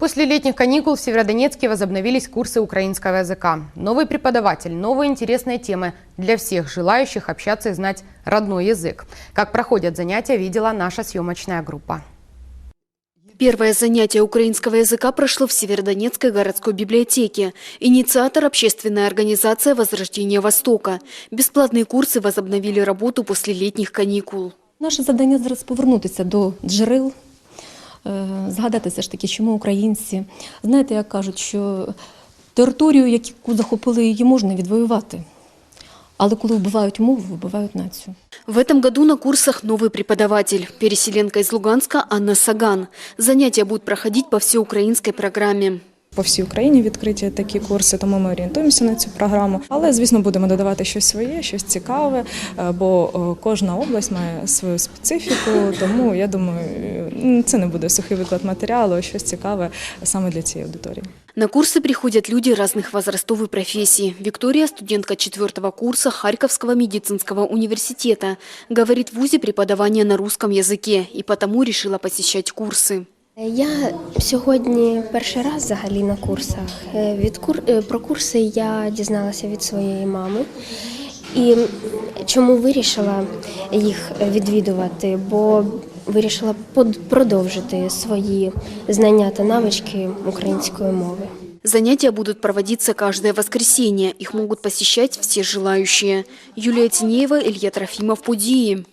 После летних каникул в Северодонецке возобновились курсы украинского языка. Новый преподаватель, новые интересные темы для всех желающих общаться и знать родной язык. Как проходят занятия, видела наша съемочная группа. Первое занятие украинского языка прошло в Северодонецкой городской библиотеке. Инициатор – общественная организация «Возрождение Востока». Бесплатные курсы возобновили работу после летних каникул. Наше завдання зараз повернутися до джерел, згадати все ж таки, чому українці. Знаєте, як кажуть, що територію, яку захопили, її можна відвоювати. Але коли вбивають мову, вбивають націю. В этом году на курсах новый преподаватель – переселенка из Луганска Анна Саган. Занятия будут проходить по всеукраинской программе. По всій Україні відкриті такі курси, тому ми орієнтуємося на цю програму. Але звісно, будемо додавати щось своє, щось цікаве, е, бо е, кожна область має свою специфіку. Тому я думаю, е, це не буде сухий виклад матеріалу, а щось цікаве саме для цієї аудиторії. На курсы приходят люди разных возрастов и профессий. Виктория – студентка четвертого курса Харьковского медицинского университета. Говорит, в ВУЗе преподавание на русском языке и потому решила посещать курсы. Я сьогодні перший раз взагалі на курсах. Е, Від кур... е, Про курси я дізналася від своєї мами. І чому вирішила їх відвідувати? Бо вирішила продовжити свої знання та навички української мови. Занятия будут проводиться каждое воскресенье. Их могут посещать все желающие. Юлия Тинеева, Илья Трофимов, Пудии.